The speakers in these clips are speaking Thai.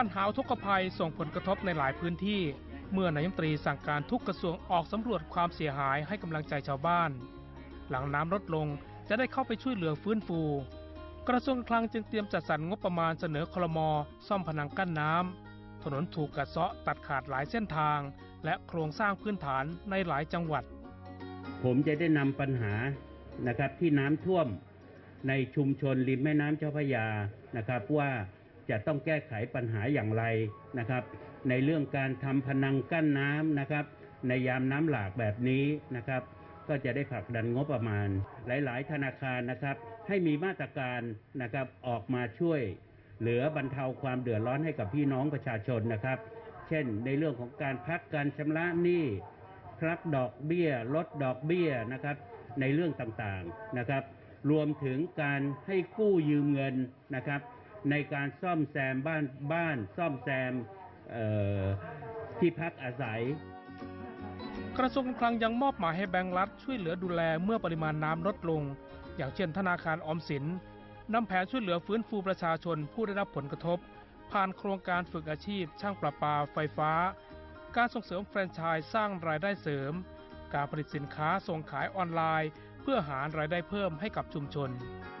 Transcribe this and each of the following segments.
ปัญหาอุกภัยส่งผลกระทบในหลายพื้นที่ เมื่อนายมนตรีสั่งการทุกกระทรวงออกสำรวจความเสียหายให้กำลังใจชาวบ้าน หลังน้ำลดลงจะได้เข้าไปช่วยเหลือฟื้นฟู กระทรวงคลังจึงเตรียมจัดสรรงบประมาณเสนอคลมอซ่อมผนังกั้นน้ำถนนถูกกัดเซาะตัดขาดหลายเส้นทาง และโครงสร้างพื้นฐานในหลายจังหวัด ผมจะได้นำปัญหานะครับที่น้ำท่วมในชุมชนริมแม่น้ำเจ้าพระยานะครับว่า จะต้องแก้ไขปัญหาอย่างไรนะครับ ในเรื่องการทำพนังกั้นน้ำนะครับ ในยามน้ำหลากแบบนี้นะครับ ก็จะได้ผลักดันงบประมาณ หลาย ๆ ธนาคารนะครับ ให้มีมาตรการนะครับออกมาช่วย เหลือบรรเทาความเดือดร้อนให้กับพี่น้องประชาชนนะครับ เช่น ในเรื่องของการพักการชำระหนี้พักดอกเบี้ย ลดดอกเบี้ยนะครับ ในเรื่องต่างๆนะครับ รวมถึงการให้กู้ยืมเงินนะครับ ในการซ่อมแซมบ้านบ้านซ่อมแซมเอ่อที่พักอาศัย กระทรวงการคลังยังมอบหมายให้แบงก์รัฐช่วยเหลือดูแลเมื่อปริมาณน้ำลดลง อย่างเช่นธนาคารออมสินนำแผนช่วยเหลือฟื้นฟูประชาชนผู้ได้รับผลกระทบ ผ่านโครงการฝึกอาชีพ ช่างประปา ไฟฟ้า การส่งเสริมแฟรนไชส์สร้างรายได้เสริม การผลิตสินค้าส่งขายออนไลน์ เพื่อหารายได้เพิ่มให้กับชุมชน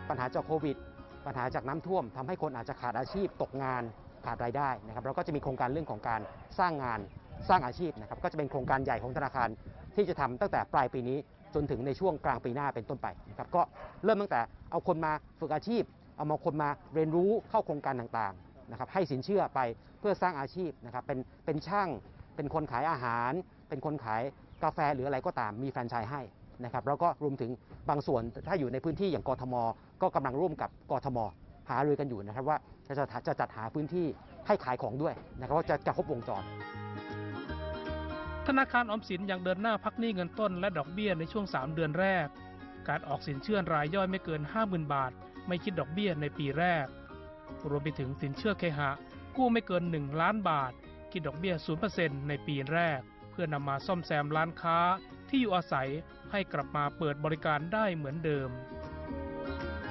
ปัญหาจากโควิด ปัญหาจากน้ำท่วมทำให้คนอาจจะขาดอาชีพตกงานขาดรายได้นะครับเราก็จะมีโครงการเรื่องของการสร้างงานสร้างอาชีพนะครับก็จะเป็นโครงการใหญ่ของธนาคารที่จะทำตั้งแต่ปลายปีนี้จนถึงในช่วงกลางปีหน้าเป็นต้นไปนะครับก็เริ่มตั้งแต่เอาคนมาฝึกอาชีพ เอามาคนมาเรียนรู้เข้าโครงการต่างๆนะครับให้สินเชื่อไปเพื่อสร้างอาชีพนะครับเป็นเป็นช่าง เป็นคนขายอาหาร เป็นคนขายกาแฟหรืออะไรก็ตามมีแฟรนไชส์ให้ นะครับแล้วก็รวมถึงบางส่วนถ้าอยู่ในพื้นที่อย่างกทม ก็กำลังร่วมกับกทม หารือกันอยู่นะครับว่าจะจะจะจัดหาพื้นที่ให้ขายของด้วยนะครับว่าจะจะครบวงจรธนาคารออมสินยังเดินหน้าพักหนี้เงินต้นและดอกเบี้ยในช่วง 3 เดือนแรก การออกสินเชื่อรายย่อยไม่เกิน 50,000 บาท ไม่คิดดอกเบี้ยในปีแรก รวมไปถึงสินเชื่อเคหะ กู้ไม่เกิน 1 ล้านบาท คิดดอกเบี้ย 0%ในปีแรก เพื่อนำมาซ่อมแซมร้านค้าที่อยู่อาศัย ให้กลับมาเปิดบริการได้เหมือนเดิม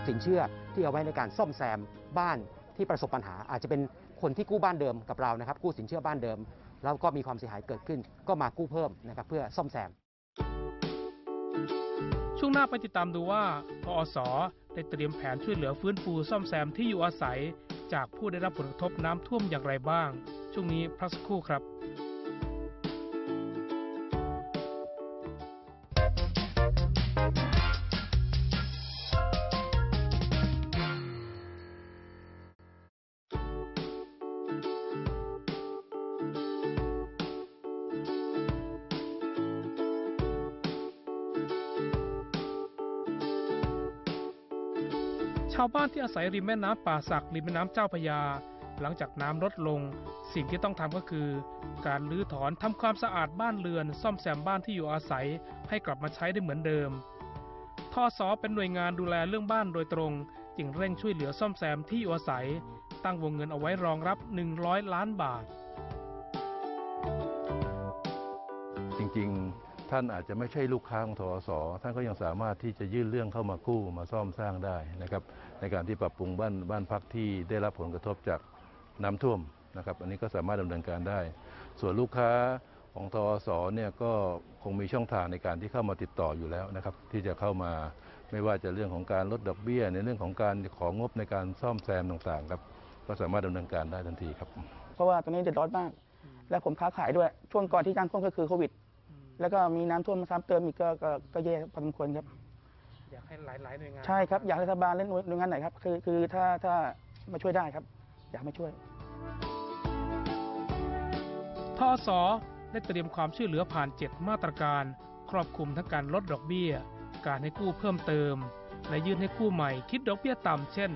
สินเชื่อที่เอาไว้ในการซ่อมแซมบ้านที่ประสบปัญหา อาจจะเป็นคนที่กู้บ้านเดิมกับเรานะครับ กู้สินเชื่อบ้านเดิม แล้วก็มีความเสียหายเกิดขึ้น ก็มากู้เพิ่มนะครับเพื่อซ่อมแซม ช่วงหน้าไปติดตามดูว่าทอสได้เตรียมแผนช่วยเหลือฟื้นฟูซ่อมแซมที่อยู่อาศัย จากผู้ได้รับผลกระทบน้ำท่วมอย่างไรบ้าง ช่วงนี้พักสักครู่ครับาวบ้านที่อาศัยริมแม่น้ำป่าสักริมแม่น้ำเจ้าพยา หลังจากน้ำลดลง สิ่งที่ต้องทำก็คือ การรื้อถอนทำความสะอาดบ้านเรือน ซ่อมแซมบ้านที่อยู่อาศัย ให้กลับมาใช้ได้เหมือนเดิมทอสอเป็นหน่วยงานดูแลเรื่องบ้านโดยตรง จึงเร่งช่วยเหลือซ่อมแซมที่อยู่อาศัย ตั้งวงเงินเอาไว้รองรับ 100 ล้านบาท จริงๆ ท่านอาจจะไม่ใช่ลูกค้าของทอสท่านก็ยังสามารถที่จะยื่นเรื่องเข้ามากู้มาซ่อมสร้างได้นะครับ ในการที่ปรับปรุงบ้านบ้านพักที่ได้รับผลกระทบจากน้ำท่วมนะครับ อันนี้ก็สามารถดำเนินการได้ ส่วนลูกค้าของทอสเนี่ยก็คงมีช่องทางในการที่เข้ามาติดต่ออยู่แล้วนะครับ ที่จะเข้ามาไม่ว่าจะเรื่องของการลดดอกเบี้ย ในเรื่องของการของงบในการซ่อมแซมต่างๆครับก็สามารถดำเนินการได้ทันทีครับ เพราะว่าตอนนี้เดือดร้อนมาก และผมค้าขายด้วยช่วงก่อนที่น้ำท่วมก็คือโควิด แล้วก็มีน้ำท่วมมาซ้ำเติมอีกก็ก็ก็แย่พอสมควรครับ อยากให้หลาย ๆ หน่วยงานใช่ครับ อยากให้รัฐบาลและหน่วยหน่วยงานไหนครับ คือคือถ้าถ้ามาช่วยได้ครับ อยากมาช่วย ทอสอได้เตรียมความช่วยเหลือผ่าน 7 มาตรการ ครอบคลุมทั้งการลดดอกเบี้ย การให้กู้เพิ่มเติม และยื่นให้กู้ใหม่คิดดอกเบี้ยต่ำเช่น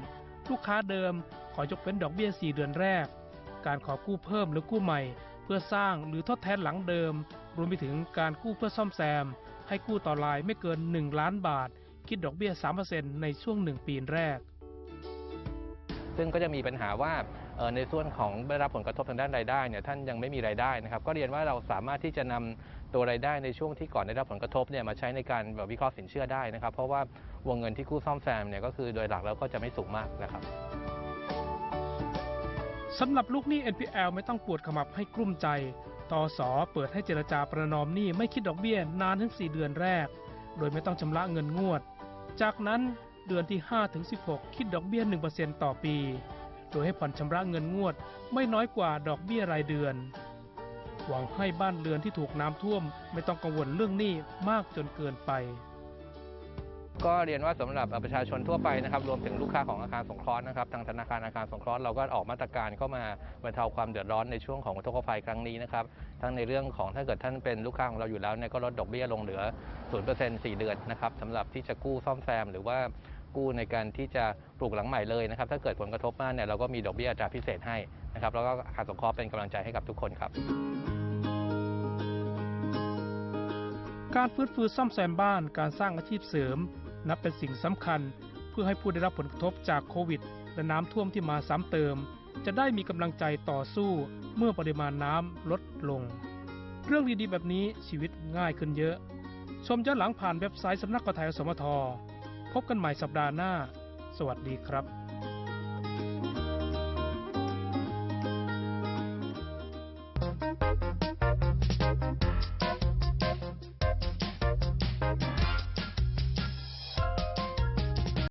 ลูกค้าเดิมขอยกเว้นดอกเบี้ย 4 เดือนแรก การขอกู้เพิ่มหรือกู้ใหม่ เพื่อสร้างหรือทดแทนหลังเดิม รวมไปถึงการกู้เพื่อซ่อมแซม ให้กู้ต่อรายไม่เกิน 1 ล้านบาท คิดดอกเบี้ย 3%ในช่วง 1 ปีแรก ซึ่งก็จะมีปัญหาว่าเอ่อในส่วนของได้รับผลกระทบทางด้านรายได้เนี่ยท่านยังไม่มีรายได้นะครับ ก็เรียนว่าเราสามารถที่จะนำตัวรายได้ในช่วงที่ก่อนได้รับผลกระทบเนี่ยมาใช้ในการแบบวิเคราะห์สินเชื่อได้นะครับ เพราะว่าวงเงินที่กู้ซ่อมแซมเนี่ยก็คือโดยหลักแล้วก็จะไม่สูงมากนะครับสำหรับลูกหนี้ NPL ไม่ต้องปวดขมับให้กลุ้มใจ ตสเปิดให้เจรจาประนอมหนี้ไม่คิดดอกเบี้ยนานถึง 4 เดือนแรก โดยไม่ต้องชำระเงินงวด จากนั้นเดือนที่5ถึง16 คิดดอกเบี้ย 1%ต่อปี โดยให้ผ่อนชำระเงินงวดไม่น้อยกว่าดอกเบี้ยรายเดือน หวังให้บ้านเรือนที่ถูกน้ำท่วม ไม่ต้องกังวลเรื่องหนี้มากจนเกินไป ก็เรียนว่าสำหรับประชาชนทั่วไปนะครับรวมถึงลูกค้าของอาคารสงเคราะห์นะครับทางธนาคารอาคารสงเคราะห์เราก็ออกมาตรการเข้ามาบรรเทาความเดือดร้อนในช่วงของอุทกภัยครั้งนี้นะครับทั้งในเรื่องของถ้าเกิดท่านเป็นลูกค้าของเราอยู่แล้วเนี่ยก็ลดดอกเบี้ยลงเหลือ 0% 4 เดือนนะครับสำหรับที่จะกู้ซ่อมแซมหรือว่ากู้ในการที่จะปลูกหลังใหม่เลยนะครับถ้าเกิดผลกระทบมากเนี่ยเราก็มีดอกเบี้ยอัตราพิเศษให้นะครับแล้วก็อาคารสงเคราะห์เป็นกำลังใจให้กับทุกคนครับ การฟื้นฟูซ่อมแซมบ้านการสร้างอาชีพเสริม นับเป็นสิ่งสำคัญเพื่อให้ผู้ได้รับผลกระทบจากโควิด และน้ำท่วมที่มาซ้ำเติม จะได้มีกำลังใจต่อสู้เมื่อปริมาณน้ำลดลง เรื่องดีๆแบบนี้ชีวิตง่ายขึ้นเยอะ ชมย้อนหลังผ่านเว็บไซต์สำนักกระไทยสมท พบกันใหม่สัปดาห์หน้า สวัสดีครับ